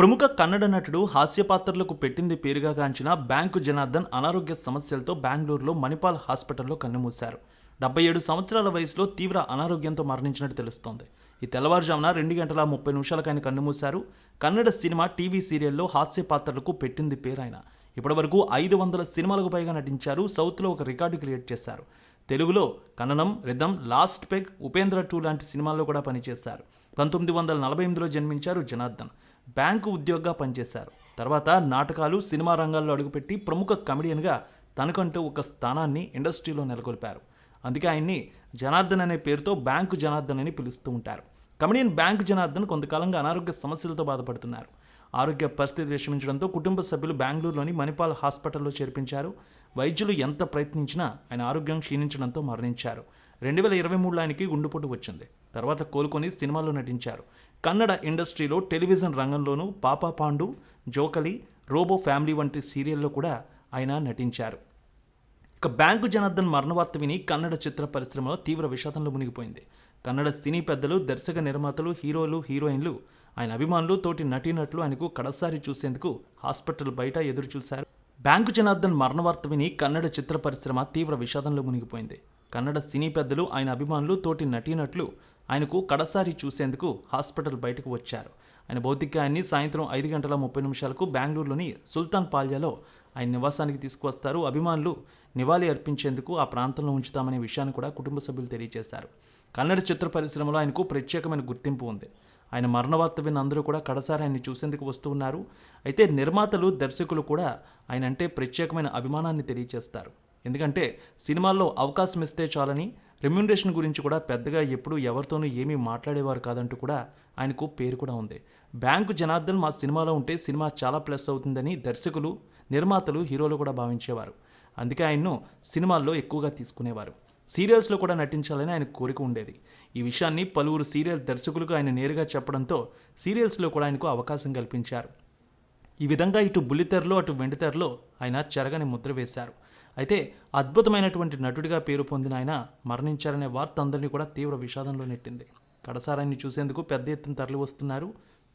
ప్రముఖ కన్నడ నటుడు హాస్య పాత్రలకు పెట్టింది పేరుగా గాంచిన బ్యాంకు జనార్దన్ అనారోగ్య సమస్యలతో బెంగళూరులో మణిపాల్ హాస్పిటల్లో కన్నుమూశారు. డెబ్బై ఏడు సంవత్సరాల వయసులో తీవ్ర అనారోగ్యంతో మరణించినట్టు తెలుస్తోంది. ఈ తెల్లవారుజామున రెండు గంటల ముప్పై నిమిషాలకు ఆయన కన్నుమూశారు. కన్నడ సినిమా టీవీ సీరియల్లో హాస్య పాత్రలకు పెట్టింది పేరు ఆయన ఇప్పటివరకు ఐదు వందల సినిమాలకు పైగా నటించారు. సౌత్లో ఒక రికార్డు క్రియేట్ చేశారు. తెలుగులో కన్ననం rhythm last peg Upendra two లాంటి సినిమాల్లో కూడా పనిచేశారు. పంతొమ్మిది వందల నలభై ఎనిమిదిలో జన్మించారు జనార్దన్. బ్యాంకు ఉద్యోగిగా పనిచేశారు. తర్వాత నాటకాలు సినిమా రంగాల్లో అడుగుపెట్టి ప్రముఖ కమెడియన్గా తనకంటూ ఒక స్థానాన్ని ఇండస్ట్రీలో నెలకొల్పారు. అందుకే ఆయన్ని జనార్దన్ అనే పేరుతో బ్యాంకు జనార్దన్ అని పిలుస్తూ ఉంటారు. కమెడియన్ బ్యాంకు జనార్దన్ కొంతకాలంగా అనారోగ్య సమస్యలతో బాధపడుతున్నారు. ఆరోగ్య పరిస్థితి విషమించడంతో కుటుంబ సభ్యులు బెంగళూరులోని మణిపాల్ హాస్పిటల్లో చేర్పించారు. వైద్యులు ఎంత ప్రయత్నించినా ఆయన ఆరోగ్యం క్షీణించడంతో మరణించారు. రెండు వేల ఇరవై మూడులో ఆయనకి గుండెపోటు వచ్చింది. తర్వాత కోలుకొని సినిమాల్లో నటించారు. కన్నడ ఇండస్ట్రీలో టెలివిజన్ రంగంలోనూ పాపా పాండు జోకలి రోబో ఫ్యామిలీ వంటి సీరియల్లో కూడా ఆయన నటించారు. ఇక బ్యాంకు జనార్దన్ మరణవార్త విని కన్నడ చిత్ర పరిశ్రమలో తీవ్ర విషాదంలో మునిగిపోయింది. కన్నడ సినీ పెద్దలు దర్శక నిర్మాతలు హీరోలు హీరోయిన్లు ఆయన అభిమానులు తోటి నటీనటులు ఆయనకు కడసారి చూసేందుకు హాస్పిటల్ బయట ఎదురు చూశారు బ్యాంకు జనార్దన్ మరణవార్త విని కన్నడ చిత్ర పరిశ్రమ తీవ్ర విషాదంలో మునిగిపోయింది. కన్నడ సినీ పెద్దలు ఆయన అభిమానులు తోటి నటీనట్లు ఆయనకు కడసారి చూసేందుకు హాస్పిటల్ బయటకు వచ్చారు. ఆయన భౌతికాయాన్ని సాయంత్రం ఐదు గంటల ముప్పై నిమిషాలకు బెంగళూరులోని సుల్తాన్ పాల్యాలో ఆయన నివాసానికి తీసుకువస్తారు. అభిమానులు నివాళి అర్పించేందుకు ఆ ప్రాంతంలో ఉంచుతామనే విషయాన్ని కూడా కుటుంబ సభ్యులు తెలియజేశారు. కన్నడ చిత్ర పరిశ్రమలో ఆయనకు ప్రత్యేకమైన గుర్తింపు ఉంది. ఆయన మరణవార్త విన్న అందరూ కూడా కడసారి ఆయన్ని చూసేందుకు వస్తూ ఉన్నారు. అయితే నిర్మాతలు దర్శకులు కూడా ఆయన అంటే ప్రత్యేకమైన అభిమానాన్ని తెలియజేస్తారు. ఎందుకంటే సినిమాల్లో అవకాశం ఇస్తే చాలని రెమ్యూనరేషన్ గురించి కూడా పెద్దగా ఎప్పుడు ఎవరితోనూ ఏమీ మాట్లాడేవారు కాదంటూ కూడా ఆయనకు పేరు కూడా ఉంది. బ్యాంకు జనార్దన్ మా సినిమాలో ఉంటే సినిమా చాలా ప్లస్ అవుతుందని దర్శకులు నిర్మాతలు హీరోలు కూడా భావించేవారు. అందుకే ఆయన్ను సినిమాల్లో ఎక్కువగా తీసుకునేవారు. సీరియల్స్లో కూడా నటించాలని ఆయన కోరిక ఉండేది. ఈ విషయాన్ని పలువురు సీరియల్ దర్శకులకు ఆయన నేరుగా చెప్పడంతో సీరియల్స్లో కూడా ఆయనకు అవకాశం కల్పించారు. ఈ విధంగా ఇటు బుల్లితెరలో అటు వెండితెరలో ఆయన చెరగని ముద్ర వేశారు. అయితే అద్భుతమైనటువంటి నటుడిగా పేరు పొందిన ఆయన మరణించారనే వార్త అందరినీ కూడా తీవ్ర విషాదంలో నెట్టింది. కడసారాన్ని చూసేందుకు పెద్ద ఎత్తున తరలి వస్తున్నారు